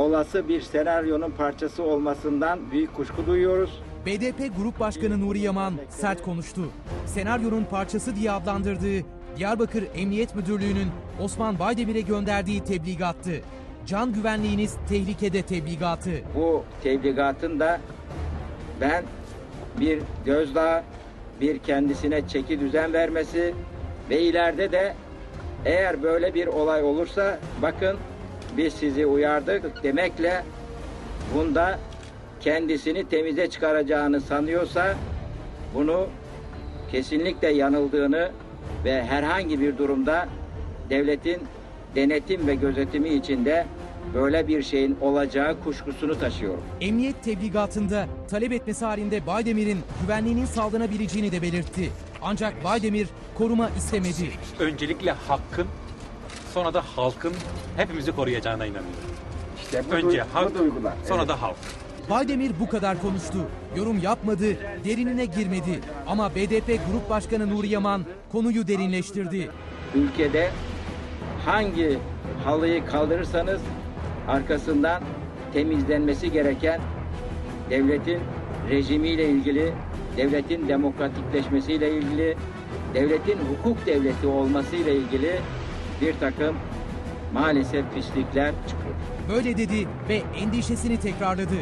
olası bir senaryonun parçası olmasından büyük kuşku duyuyoruz. BDP Grup Başkanı Nuri Yaman sert konuştu. Senaryonun parçası diye adlandırdığı Diyarbakır Emniyet Müdürlüğü'nün Osman Baydemir'e gönderdiği tebligattı. Can güvenliğiniz tehlikede tebligatı. Bu tebligatın da ben bir gözdağı, bir kendisine çeki düzen vermesi ve ileride de eğer böyle bir olay olursa bakın biz sizi uyardık demekle bunda kendisini temize çıkaracağını sanıyorsa bunu kesinlikle yanıldığını ve herhangi bir durumda devletin denetim ve gözetimi içinde böyle bir şeyin olacağı kuşkusunu taşıyorum. Emniyet tebligatında talep etmesi halinde Baydemir'in güvenliğinin sağlanabileceğini de belirtti. Ancak Baydemir koruma istemedi. öncelikle hakkın sonra da halkın hepimizi koruyacağına inanıyorum. İşte bu Önce duy- halk bu duygular. sonra Evet. da halk. Baydemir bu kadar konuştu. Yorum yapmadı, derinine girmedi. Ama BDP Grup Başkanı Nuri Yaman konuyu derinleştirdi. ülkede hangi halıyı kaldırırsanız arkasından temizlenmesi gereken devletin rejimiyle ilgili, devletin demokratikleşmesiyle ilgili, devletin hukuk devleti olmasıyla ilgili bir takım maalesef pislikler çıkıyor. Böyle dedi ve endişesini tekrarladı.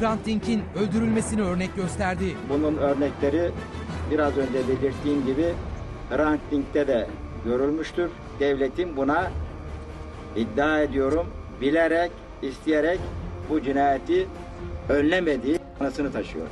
Hrant Dink'in öldürülmesini örnek gösterdi. Bunun örnekleri biraz önce belirttiğim gibi Hrant Dink'te de görülmüştür. Devletin buna iddia ediyorum bilerek, isteyerek bu cinayeti önlemediği anısını taşıyor.